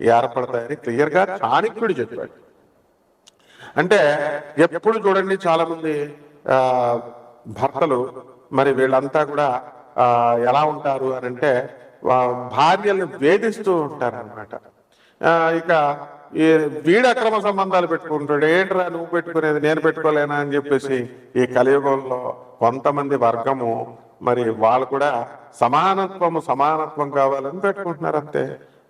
ఏర్పడతాయని క్లియర్గా చాణక్యుడు చెప్పాడు. అంటే ఎప్పుడు చూడండి చాలా మంది ఆ, భర్తలు మరి వీళ్ళంతా కూడా ఆ, ఎలా ఉంటారు అని అంటే భార్యల్ని వేధిస్తూ ఉంటారు అనమాట ఇక ఈ వీడు అక్రమ సంబంధాలు పెట్టుకుంటాడు ఏంట్రా నువ్వు పెట్టుకునేది నేను పెట్టుకోలేనా? అని చెప్పేసి ఈ కలియుగంలో కొంతమంది వర్గము మరి వాళ్ళు కూడా సమానత్వము సమానత్వం కావాలని పెట్టుకుంటున్నారు అంతే.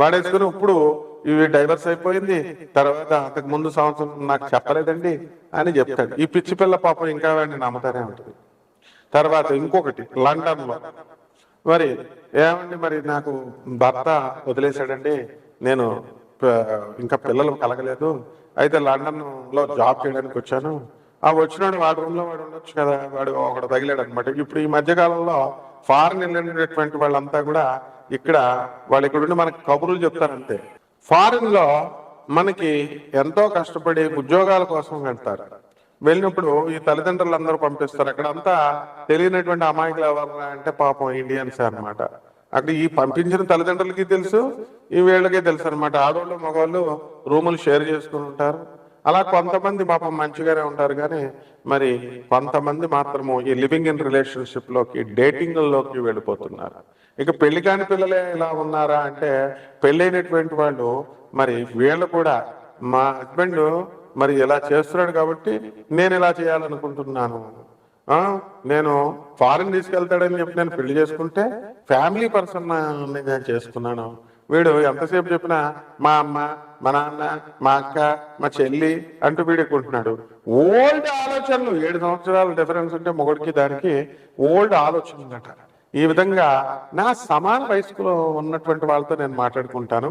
వాడేసుకుని ఇప్పుడు ఇవి డైవర్స్ అయిపోయింది. తర్వాత అంతకు ముందు సంవత్సరం నాకు చెప్పలేదండి అని చెప్తాడు. ఈ పిచ్చి పిల్ల పాపం ఇంకా వాడిని నమ్ముతానే ఉంటుంది. తర్వాత ఇంకొకటి లండన్లో మరి ఏమండి మరి నాకు భర్త వదిలేశాడండి. నేను ఇంకా పిల్లలు కలగలేదు. అయితే లండన్లో జాబ్ చేయడానికి వచ్చాను. ఆ వచ్చినాడు వాడి రూమ్లో వాడు ఉండొచ్చు కదా. వాడు ఒకడు తగిలాడు అనమాట ఇప్పుడు ఈ మధ్యకాలంలో ఫారెన్ వెళ్ళినటువంటి వాళ్ళంతా కూడా ఇక్కడ వాళ్ళు ఇక్కడ ఉండి మనకి కబుర్లు చెప్తారంతే. ఫారెన్లో మనకి ఎంతో కష్టపడి ఉద్యోగాల కోసం వెళ్తారు. వెళ్ళినప్పుడు ఈ తల్లిదండ్రులు అందరూ పంపిస్తారు. అక్కడ అంతా తెలియనటువంటి అమాయకులు ఎవరు అంటే పాపం ఇండియన్స్ అన్నమాట. అక్కడ ఈ పంపించిన తల్లిదండ్రులకి తెలుసు ఈ వీళ్ళకి తెలుసు అనమాట ఆడవాళ్ళు మగవాళ్ళు రూములు షేర్ చేసుకుని ఉంటారు. అలా కొంతమంది పాపం మంచిగానే ఉంటారు కానీ మరి కొంతమంది మాత్రము ఈ లివింగ్ ఇన్ రిలేషన్షిప్లోకి డేటింగ్లోకి వెళ్ళిపోతున్నారు. ఇక పెళ్ళి కాని పిల్లలే ఇలా ఉన్నారా అంటే పెళ్ళైనటువంటి వాళ్ళు మరి వీళ్ళు కూడా మా హస్బెండ్ మరి ఇలా చేస్తున్నాడు కాబట్టి నేను ఇలా చేయాలనుకుంటున్నాను. నేను ఫారెన్ తీసుకెళ్తాడని చెప్పి నేను పెళ్ళి చేసుకుంటే ఫ్యామిలీ పర్సన్ నేను చేసుకున్నాను. వీడు ఎంతసేపు చెప్పినా మా అమ్మ మా నాన్న మా అక్క మా చెల్లి అంటూ వీడుకుంటున్నాడు ఓల్డ్ ఆలోచనలు ఏడు సంవత్సరాల డిఫరెన్స్ ఉంటే మొగుడికి దానికి ఓల్డ్ ఆలోచనలు అంట ఈ విధంగా నా సమాన వయస్కులో ఉన్నటువంటి వాళ్ళతో నేను మాట్లాడుకుంటాను.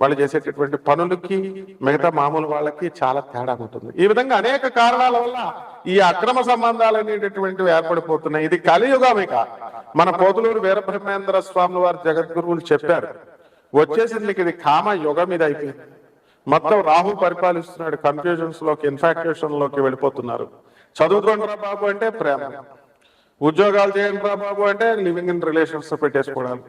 వాళ్ళు చేసేటటువంటి పనులకి మిగతా మామూలు వాళ్ళకి చాలా తేడా ఉంటుంది. ఈ విధంగా అనేక కారణాల వల్ల ఈ అక్రమ సంబంధాలు అనేటటువంటివి ఏర్పడిపోతున్నాయి. ఇది కలియుగం మన పోతులూరు వీరబ్రహ్మేంద్ర స్వామి వారి జగద్గురువులు చెప్పారు వచ్చేసింది ఇది కామ యుగం మీద అయిపోయింది. మొత్తం రాహు పరిపాలిస్తున్నాడు కన్ఫ్యూజన్స్లోకి ఇన్ఫాక్చుయేషన్లోకి వెళ్ళిపోతున్నారు. చదువుకోండి బాబు అంటే ప్రేమ. ఉద్యోగాలు చేయండి రా బాబు అంటే లివింగ్ ఇన్ రిలేషన్స్ పెట్టేసుకోవడానికి.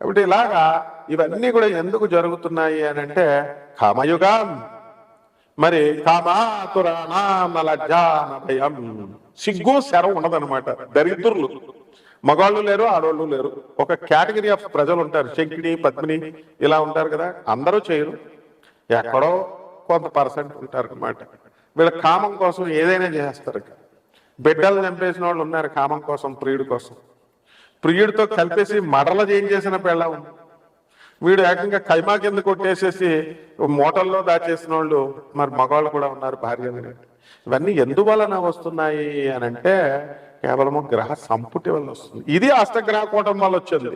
కాబట్టి ఇలాగా ఇవన్నీ కూడా ఎందుకు జరుగుతున్నాయి అని అంటే కామయుగం. మరి కామాతురాణామలజ్జానభయం సిగ్గు శరం ఉండదన్నమాట. దరిద్రులు. మగాళ్ళు లేరు ఆడవాళ్ళు లేరు. ఒక కేటగిరీ ఆఫ్ ప్రజలు ఉంటారు. శంకిని పద్మిని ఇలా ఉంటారు కదా. అందరూ చేయరు. ఎక్కడో కొంత పర్సెంట్ ఉంటారు అనమాట వీళ్ళ కామం కోసం ఏదైనా చేస్తారు బిడ్డలు చంపేసిన వాళ్ళు ఉన్నారు కామం కోసం ప్రియుడి కోసం. ప్రియుడితో కలిపేసి మడల చేసిన పెళ్ళం. వీడు ఏకంగా కైమా కింద కొట్టేసేసి మూటల్లో దాచేసిన వాళ్ళు మరి మగవాళ్ళు కూడా ఉన్నారు భార్య ఇవన్నీ ఎందువలన వస్తున్నాయి అని అంటే కేవలము గ్రహ సంపుటి వల్ల వస్తుంది. ఇది అష్టగ్రహ కూటం వల్ల వచ్చింది.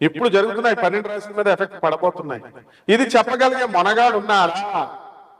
ఇప్పుడు జరుగుతున్నాయి పన్నెండు రాశుల మీద ఎఫెక్ట్ పడబోతున్నాయి. ఇది చెప్పగలిగే మొనగాడు ఉన్నారా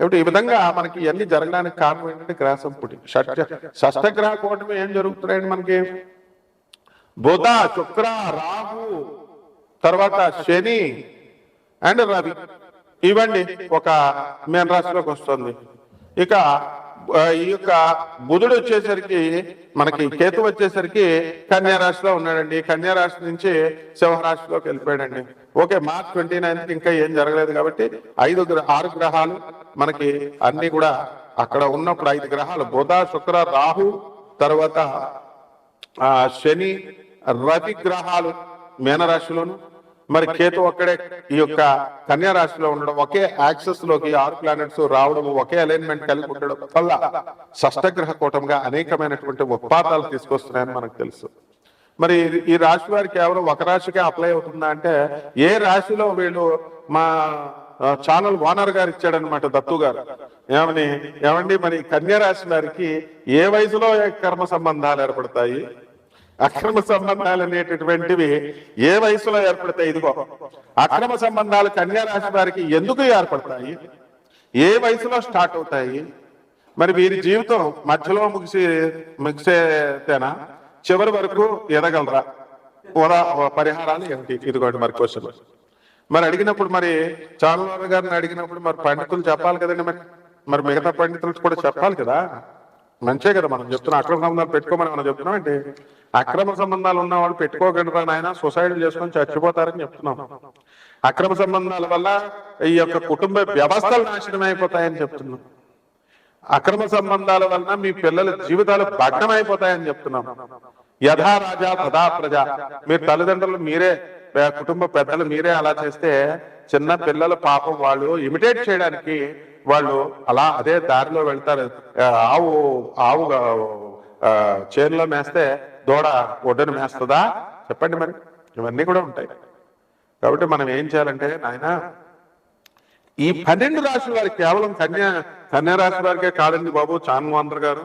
కాబట్టి ఈ విధంగా మనకి ఇవన్నీ జరగడానికి కారణం ఏంటంటే గ్రాసం పుట్టి షష్ట షష్టగ్రహ కూటమి ఏం జరుగుతున్నాయండి మనకి? బుధ శుక్ర రాహు తర్వాత శని అండ్ రవి. ఇవ్వండి ఒక మీన రాశిలోకి వస్తుంది. ఇక ఈ యొక్క బుధుడు వచ్చేసరికి మనకి కేతు వచ్చేసరికి కన్యా రాశిలో ఉన్నాడండి. కన్యా రాశి నుంచి సింహరాశిలోకి వెళ్ళిపోయాడండి. ఓకే మార్చ్ ట్వంటీ నైన్త్ ఇంకా ఏం జరగలేదు కాబట్టి ఐదు గ్రహ ఆరు గ్రహాలు మనకి అన్ని కూడా అక్కడ ఉన్నప్పుడు ఐదు గ్రహాలు. బుధ శుక్ర రాహు తర్వాత ఆ శని రవి గ్రహాలు మేనరాశిలోను మరి కేతు ఒక్కడే ఈ యొక్క కన్యా రాశిలో ఉండడం ఒకే యాక్సెస్లోకి ఆరు ప్లానెట్స్ రావడం ఒకే అలైన్మెంట్ కలిగి ఉండడం వల్ల షష్టగ్రహ కూటంగా అనేకమైనటువంటి ఉత్పాదాలు తీసుకొస్తున్నాయని మనకు తెలుసు. మరి ఈ రాశి వారికి కేవలం ఒక రాశికే అప్లై అవుతుందా అంటే ఏ రాశిలో వీళ్ళు మా ఛానల్ ఓనర్ గారు ఇచ్చాడనమాట దత్తు గారు. ఏమని ఏమండి మరి కన్యా రాశి వారికి ఏ వయసులో కర్మ సంబంధాలు ఏర్పడతాయి? అక్రమ సంబంధాలు అనేటటువంటివి ఏ వయసులో ఏర్పడతాయి? ఇదిగో అక్రమ సంబంధాలు కన్యా రాశి వారికి ఎందుకు ఏర్పడతాయి? ఏ వయసులో స్టార్ట్ అవుతాయి? మరి వీరి జీవితం మధ్యలో ముగిసి ముగిసేతేనా? చివరి వరకు ఎదగలరా? పరిహారాలు ఏమిటి ఇదిగోండి మరి క్వశ్చన్ మరి అడిగినప్పుడు మరి చాలవారు గారిని అడిగినప్పుడు మరి పండితులు చెప్పాలి కదండి మరి. మరి మిగతా పండితులు కూడా చెప్పాలి కదా. మంచే కదా మనం చెప్తున్నాం అక్రమ సంబంధాలు పెట్టుకోమని మనం చెప్తున్నాం అంటే అక్రమ సంబంధాలు ఉన్న వాళ్ళు పెట్టుకోకుండా నాయన? సొసైడ్ చేసుకొని చచ్చిపోతారని చెప్తున్నాం. అక్రమ సంబంధాల వల్ల ఈ యొక్క కుటుంబ వ్యవస్థలు నాశనం అయిపోతాయని చెప్తున్నాం. అక్రమ సంబంధాల వలన మీ పిల్లల జీవితాలు భగ్నం అయిపోతాయని చెప్తున్నాం. యథా రాజా తథా ప్రజ. మీరు తల్లిదండ్రులు మీరే. కుటుంబ పెద్దలు మీరే అలా చేస్తే చిన్న పిల్లల పాపం వాళ్ళు ఇమిటేట్ చేయడానికి వాళ్ళు అలా అదే దారిలో వెళ్తారు. ఆవు ఆవు చేనులో మేస్తే దూడ ఒడ్డును మేస్తుందా? చెప్పండి మరి. ఇవన్నీ కూడా ఉంటాయి. కాబట్టి మనం ఏం చేయాలంటే నాయన ఈ పన్నెండు రాశుల వారికి కేవలం కన్యా కన్యా రాశి వారికే కాదండి బాబు చాన్వాంధ్ర గారు.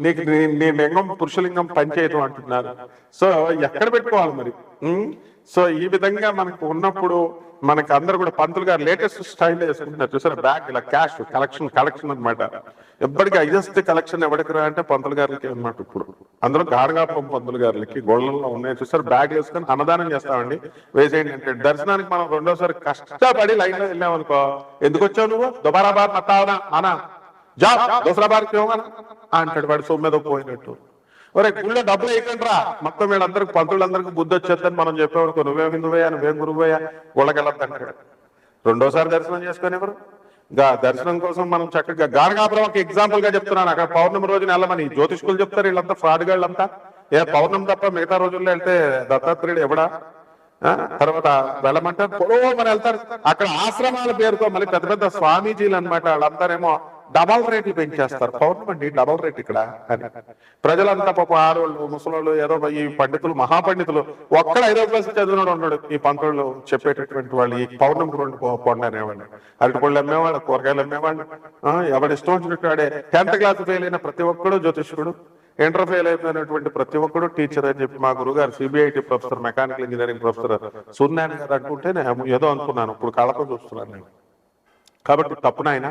నీకు నీ- నీ లింగం పురుషలింగం పనిచేయటం అంటున్నారు. సో ఎక్కడ పెట్టుకోవాలి మరి? సో ఈ విధంగా మనకు ఉన్నప్పుడు మనకి అందరు కూడా పంతులు గారు లేటెస్ట్ స్టైల్ వేసుకుంటున్నారు. చూసారా? బ్యాగ్ ఇలా క్యాష్ కలెక్షన్ కలెక్షన్ అన్నమాట. ఎప్పటికీ హైయెస్ట్ కలెక్షన్ ఎవరికి రా అంటే పంతులు గారికి అన్నమాట ఇప్పుడు. అందులో గాడగాపురం పంతులు గారికి గోళ్ళల్లో ఉన్నాయి. చూసారు? బ్యాగ్ వేసుకొని అన్నదానం చేస్తామండి. వేసేయండి అంటే దర్శనానికి మనం రెండోసారి కష్టపడి లైన్లో వెళ్ళాం అనుకో ఎందుకు వచ్చావు నువ్వు? దుబారా బార్ మతావనా అనా? జా దసరా బార్ అంటాడు వాడు సొమ్మెదో పోయినట్టు ఒరే గుళ్ళో డబ్బులు వేయకండి మొత్తం వీళ్ళందరికి పంతులందరికి బుద్ధి వచ్చేద్దని మనం చెప్పేవాడు నువ్వే హిందువయ్యా నువ్వేం గురువయ్యా గుళ్ళకెళ్ళొద్దంటాడు రెండోసారి దర్శనం చేసుకొని ఎవరు గా దర్శనం కోసం మనం చక్కగా గానగాపురం ఒక ఎగ్జాంపుల్గా చెప్తున్నాను అక్కడ పౌర్ణమి రోజున వెళ్ళమని జ్యోతిష్కులు చెప్తారు వీళ్ళంతా ఫ్రాడ్ గాళ్ళంతా ఏ పౌర్ణమి తప్ప మిగతా రోజుల్లో వెళ్తే దత్తాత్రేయుడు ఎవడా తర్వాత వెళ్ళమంటారు మరి వెళ్తారు అక్కడ ఆశ్రమాల పేరుతో మళ్ళీ పెద్ద పెద్ద స్వామీజీలు అనమాట వాళ్ళందరేమో డబల్ రేట్లు పెంచేస్తారు. పౌర్ణమండి డబల్ రేట్ ఇక్కడ అని. ప్రజలంతా పాపం ఆడవాళ్ళు ముసలోళ్ళు ఏదో ఈ పండితులు మహాపండితులు ఒక్కడ ఐదో క్లాస్ చదివినాడు ఉన్నాడు. ఈ పంతులు చెప్పేటటువంటి వాళ్ళు ఈ పౌర్ణమికి రెండు పండు పొండి అనేవాళ్ళు అరటిపళ్ళు అమ్మేవాళ్ళు కూరగాయలు అమ్మేవాళ్ళు. ఎవడి ఇష్టం వచ్చినట్టు టెన్త్ క్లాస్ ఫెయిల్ అయిన ప్రతి ఒక్కడు జ్యోతిష్కుడు. ఇంటర్ ఫెయిల్ అయిపోయినటువంటి ప్రతి ఒక్కడు టీచర్ అని చెప్పి మా గురుగారు CBIT professor mechanical engineering professor Suryanarayana గారు అంటుంటే నేను ఏదో అనుకున్నాను. ఇప్పుడు కళతో చూస్తున్నాను నేను. కాబట్టి తప్పునైనా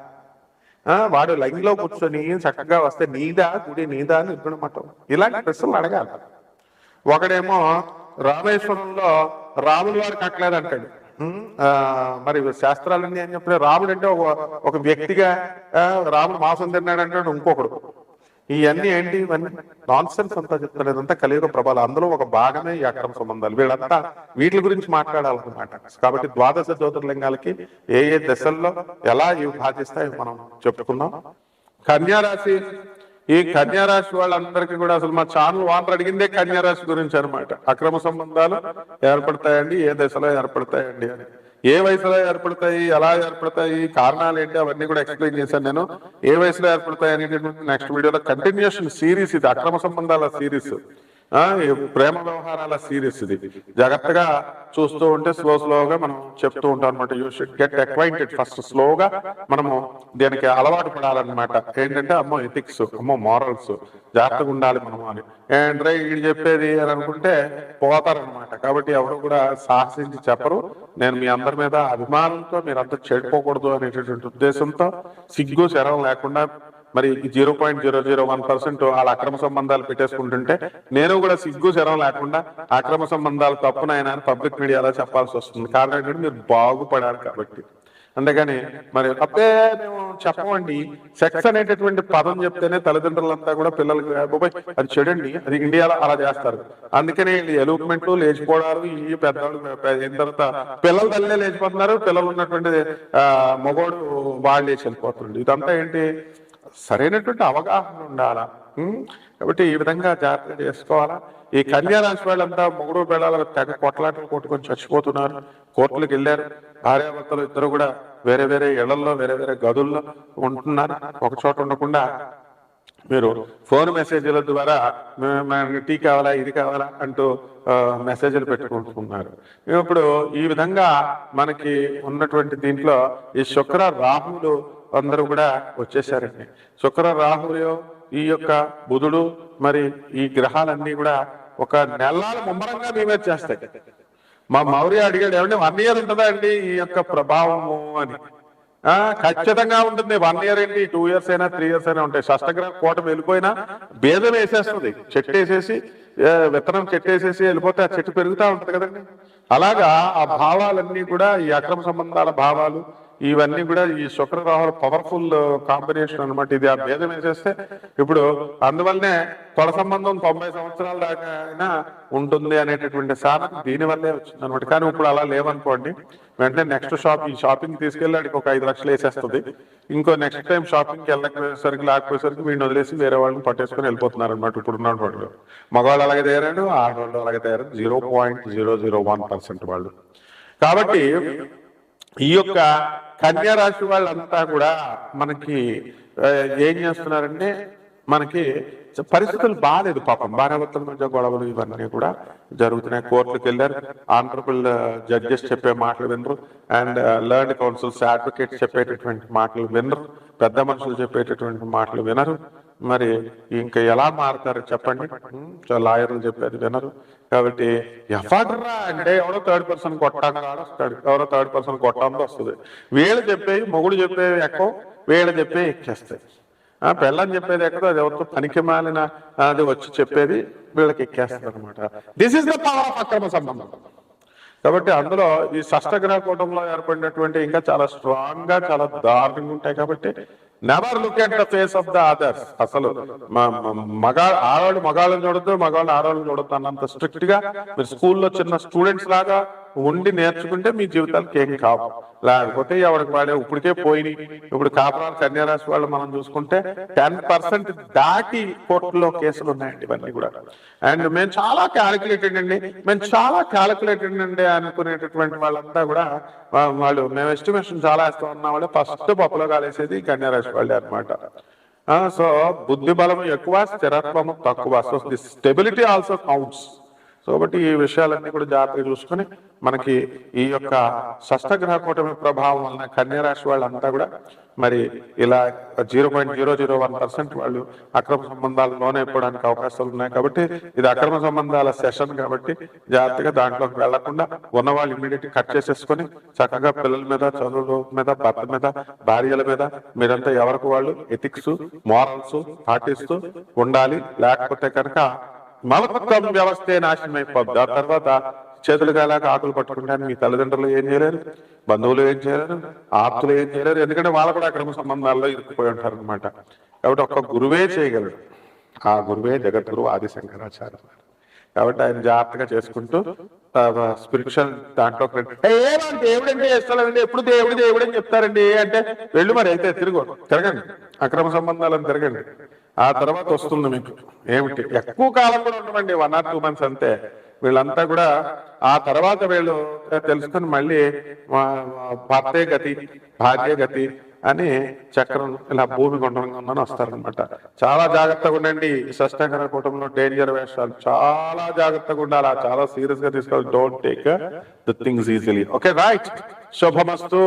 వాడు లైన్లో కూర్చొని చక్కగా వస్తే నీదా గుడి నీదా అని ఇద్దరు ఇలాంటి ప్రశ్నలు అడగాలి. ఒకడేమో రామేశ్వరంలో రాముడు వారు కట్టలేదు అంటాడు. మరి శాస్త్రాలన్నీ అని చెప్పిన రాముడు అంటే ఒక వ్యక్తిగా రాముడు మాసం తిన్నాడు అంటాడు ఇంకొకడు. ఇవన్నీ ఏంటి? ఇవన్నీ నాన్ సెన్స్ అంతా చెప్తారు అంతా కలియుగ ప్రభావం అందులో ఒక భాగమే ఈ అక్రమ సంబంధాలు. వీళ్ళంతా వీటి గురించి మాట్లాడాలన్నమాట. కాబట్టి ద్వాదశ జ్యోతిర్లింగాలకి ఏ ఏ దశల్లో ఎలా ఇవి బాధిస్తాయో మనం చెప్పుకుందాం. కన్యారాశి ఈ కన్యారాశి వాళ్ళందరికీ కూడా అసలు మా ఛానల్ వాళ్ళు అడిగిందే కన్యారాశి గురించి అనమాట అక్రమ సంబంధాలు ఏర్పడతాయండి? ఏ దశలో ఏర్పడతాయండి అని. ఏ వయసులో ఏర్పడతాయి ఎలా ఏర్పడతాయి కారణాలు ఏంటి అవన్నీ కూడా ఎక్స్ప్లెయిన్ చేశాను నేను. ఏ వయసులో ఏర్పడతాయి అనేటటువంటి నెక్స్ట్ వీడియోలో కంటిన్యూషన్ సిరీస్ ఇది అక్రమ సంబంధాల సిరీస్ ప్రేమ వ్యవహారాల సిరీస్ ఇది. జాగ్రత్తగా చూస్తూ ఉంటే స్లో స్లోగా మనం చెప్తూ ఉంటాం అనమాట you should get acquainted first స్లోగా మనము దీనికి అలవాటు పడాలన్నమాట. ఏంటంటే అమ్మో ఎథిక్స్ అమ్మో మారల్స్ జాగ్రత్తగా ఉండాలి మనం అని. ఏంట్రా ఇది చెప్పేది అని అనుకుంటే పోతారనమాట కాబట్టి ఎవరు కూడా సాహసించి చెప్పరు. నేను మీ అందరి మీద అభిమానంతో మీరంతా చెడిపోకూడదు అనేటటువంటి ఉద్దేశంతో సిగ్గు శరం లేకుండా మరి zero point zero zero one percent వాళ్ళ అక్రమ సంబంధాలు పెట్టేసుకుంటుంటే నేను కూడా సిగ్గు శరం లేకుండా అక్రమ సంబంధాలు తప్పునైనా పబ్లిక్ మీడియాలో చెప్పాల్సి వస్తుంది. కారణం ఏంటంటే మీరు బాగుపడారు కాబట్టి. అందుకని మరి అప్పే మేము చెప్పమండి. సెక్స్ అనేటటువంటి పదం చెప్తేనే తల్లిదండ్రులంతా కూడా పిల్లలకి బాబాయ్ అది చెడండి అది ఇండియాలో అలా చేస్తారు. అందుకనే ఎలూప్మెంట్లు లేచిపోవడాలు ఈ పెద్దవాళ్ళు అయిన తర్వాత పిల్లల తల్లే లేచిపోతున్నారు పిల్లలు ఉన్నటువంటి ఆ మగోడు వాళ్ళు లేచి వెళ్ళిపోతుంది ఇదంతా ఏంటి? సరైనటువంటి అవగాహన ఉండాలా? కాబట్టి ఈ విధంగా జాగ్రత్త చేసుకోవాలా? ఈ కళ్యాణ రాశి వాళ్ళంతా మొగుడు పిల్లల తెగ కొట్లాటలు కొట్టుకొని చచ్చిపోతున్నారు. కోర్టులకు వెళ్ళారు. భార్యాభర్తలు ఇద్దరు కూడా వేరే వేరే ఇళ్ళలో వేరే వేరే గదుల్లో ఉంటున్నారు. ఒక చోట ఉండకుండా మీరు ఫోన్ మెసేజ్ల ద్వారా మనకి టీ కావాలా ఇది కావాలా అంటూ మెసేజ్లు పెట్టుకుంటున్నారు. ఇప్పుడు ఈ విధంగా మనకి ఉన్నటువంటి దీంట్లో ఈ శుక్ర రాహులు అందరూ కూడా వచ్చేసారండి. శుక్ర రాహులు ఈ యొక్క బుధుడు మరి ఈ గ్రహాలన్నీ కూడా ఒక నెలల ముమ్మరంగా మేమే చేస్తాయి. మా మౌర్య అడిగాడు ఏమంటే వన్ ఇయర్ ఉంటుందా అండి ఈ యొక్క ప్రభావము? అని. ఆ ఖచ్చితంగా ఉంటుంది. వన్ ఇయర్ ఏంటి? టూ ఇయర్స్ అయినా త్రీ ఇయర్స్ అయినా ఉంటాయి. షష్టగ్రహ కోటం వెళ్ళిపోయినా భేదం వేసేస్తుంది. చెట్టు వేసేసి విత్తనం చెట్టు వేసేసి వెళ్ళిపోతే ఆ చెట్టు పెరుగుతూ ఉంటుంది కదండి. అలాగా ఆ భావాలన్నీ కూడా ఈ అక్రమ సంబంధాల భావాలు ఇవన్నీ కూడా ఈ శుక్ర రాహుల పవర్ఫుల్ కాంబినేషన్ uh, అనమాట ఇది ఆ భేదం వేసేస్తే ఇప్పుడు అందువల్లనే తొడ సంబంధం తొంభై సంవత్సరాల దాకా అయినా ఉంటుంది అనేటటువంటి సాధన దీని వల్లే వచ్చింది అనమాట కానీ ఇప్పుడు అలా లేవనుకోండి వెంటనే నెక్స్ట్ షాప్ ఈ షాపింగ్ తీసుకెళ్ళి ఆడికి ఒక ఐదు లక్షలు వేసేస్తుంది. ఇంకో నెక్స్ట్ టైం షాపింగ్కి వెళ్ళకపోయేసరికి లేకపోయేసరికి వీడిని వదిలేసి వేరే వాళ్ళని పట్టేసుకొని వెళ్ళిపోతున్నారు అనమాట ఇప్పుడు ఉన్న వాళ్ళు మగవాళ్ళు అలాగే తయారాడు ఆడవాళ్ళు అలాగే తయారు zero point zero zero one percent వాళ్ళు. కాబట్టి ఈ యొక్క కన్యా రాశి వాళ్ళంతా కూడా మనకి ఏం చేస్తున్నారంటే మనకి పరిస్థితులు బాగాలేదు పాపం. భార్యాభర్తల మధ్య గొడవలు ఇవన్నీ కూడా జరుగుతున్నాయి. కోర్టులకు వెళ్ళారు. ఆనరబుల్ జడ్జెస్ చెప్పే మాటలు వినరు. అండ్ లర్న్ కౌన్సిల్స్ అడ్వకేట్స్ చెప్పేటటువంటి మాటలు వినరు. పెద్ద మనుషులు చెప్పేటటువంటి మాటలు వినరు. మరి ఇంకా ఎలా మారుతారు చెప్పండి? లాయర్లు చెప్పేది వినరు. కాబట్టి ఎఫర్ట్రా అంటే ఎవరో థర్డ్ పర్సన్ కొట్టాను వస్తాడు. ఎవరో థర్డ్ పర్సన్ కొట్టాను వస్తుంది. వీళ్ళు చెప్పేవి మొగుడు చెప్పేవి ఎక్కువ వీళ్ళు చెప్పేవి ఎక్కేస్తాయి. ఆ పెళ్ళని చెప్పేది ఎక్కడో అది ఎవరితో పనికి మాలిన అది వచ్చి చెప్పేది వీళ్ళకి ఎక్కేస్తుంది అనమాట this is the power of అక్రమ సంబంధం. కాబట్టి అందులో ఈ షష్టగ్రహ కూటంలో ఏర్పడినటువంటి ఇంకా చాలా స్ట్రాంగ్గా చాలా దారుణంగా ఉంటాయి కాబట్టి never look at the face of the others అసలు మ- మగా ఆడవాళ్ళు మగాళ్ళని చూడద్దు మగాళ్ళు ఆడవాళ్ళని చూడద్దు అన్నంత స్ట్రిక్ట్గా మీరు స్కూల్లో చిన్న స్టూడెంట్స్ లాగా ఉండి నేర్చుకుంటే మీ జీవితానికి ఏం కావు. లేకపోతే ఎవరికి వాడే ఇప్పటికే పోయినాయి. ఇప్పుడు కాపురాలు కన్యారాశి వాళ్ళు మనం చూసుకుంటే టెన్ పర్సెంట్ దాటి కోర్టులో కేసులు ఉన్నాయండి ఇవన్నీ కూడా. అండ్ మేము చాలా క్యాలిక్యులేటెడ్ అండి. మేము చాలా క్యాలిక్యులేటెడ్ అండి అనుకునేటటువంటి వాళ్ళంతా కూడా వాళ్ళు మేము ఎస్టిమేషన్ చాలా ఇస్తా ఉన్న వాళ్ళు. ఫస్ట్ పప్పులో కాలేసేది కన్యారాశి వాళ్ళే అనమాట సో బుద్ధి బలం ఎక్కువ స్థిరత్వము తక్కువ. So the stability also counts కాబట్టి ఈ విషయాలన్నీ కూడా జాగ్రత్తగా చూసుకొని మనకి ఈ యొక్క షష్టగ్రహ కూటమి ప్రభావం వలన కన్యారాశి వాళ్ళంతా కూడా మరి ఇలా zero point zero zero one percent వాళ్ళు అక్రమ సంబంధాలు లోనైపోవడానికి అవకాశాలు ఉన్నాయి కాబట్టి ఇది అక్రమ సంబంధాల సెషన్ కాబట్టి జాగ్రత్తగా దాంట్లోకి వెళ్ళకుండా ఉన్న వాళ్ళు ఇమీడియట్ కట్ చేసేసుకొని చక్కగా పిల్లల మీద చదువుల మీద భర్త మీద భార్యల మీద మీరంతా ఎవరికి వాళ్ళు ఎథిక్స్ మారల్స్ పాటిస్తూ ఉండాలి. లేకపోతే కనుక మొత్తం వ్యవస్థే నాశనం అయిపోద్ది ఆ తర్వాత చేతులు కాలాక ఆకులు పట్టుకుంటాను మీ తల్లిదండ్రులు ఏం చేయలేరు? బంధువులు ఏం చేయలేరు? ఆప్తులు ఏం చేయలేరు? ఎందుకంటే వాళ్ళు కూడా అక్రమ సంబంధాల్లో ఇరుక్కుపోయి ఉంటారు అనమాట కాబట్టి ఒక్క గురువే చేయగలడు. ఆ గురువే జగద్గురు ఆది శంకరాచార్య కాబట్టి ఆయన జాగ్రత్తగా చేసుకుంటూ స్పిరిచువల్ దాంట్లో దేవుడంటే చేస్తానండి ఎప్పుడు దేవుడు దేవుడు అని చెప్తారండి. అంటే వెళ్ళు మరి అయితే తిరుగు. తిరగండి. అక్రమ సంబంధాలను తిరగండి. ఆ తర్వాత వస్తుంది మీకు. ఏమిటి? ఎక్కువ కాలం కూడా ఉండమండి వన్ ఆర్ టూ మంత్స్ అంతే. వీళ్ళంతా కూడా ఆ తర్వాత వీళ్ళు తెలుసుకొని మళ్ళీ భర్తే గతి భార్య గతి అని చక్రం ఇలా భూమి గుండ్రంగా ఉందని వస్తారనమాట చాలా జాగ్రత్తగా ఉండండి. ఈ షష్టాంగర కుటుంబంలో డేంజర్ వేషాలు చాలా జాగ్రత్తగా ఉండాలి. చాలా సీరియస్గా తీసుకోవాలి. Don't take the things easily okay right Subhamastu.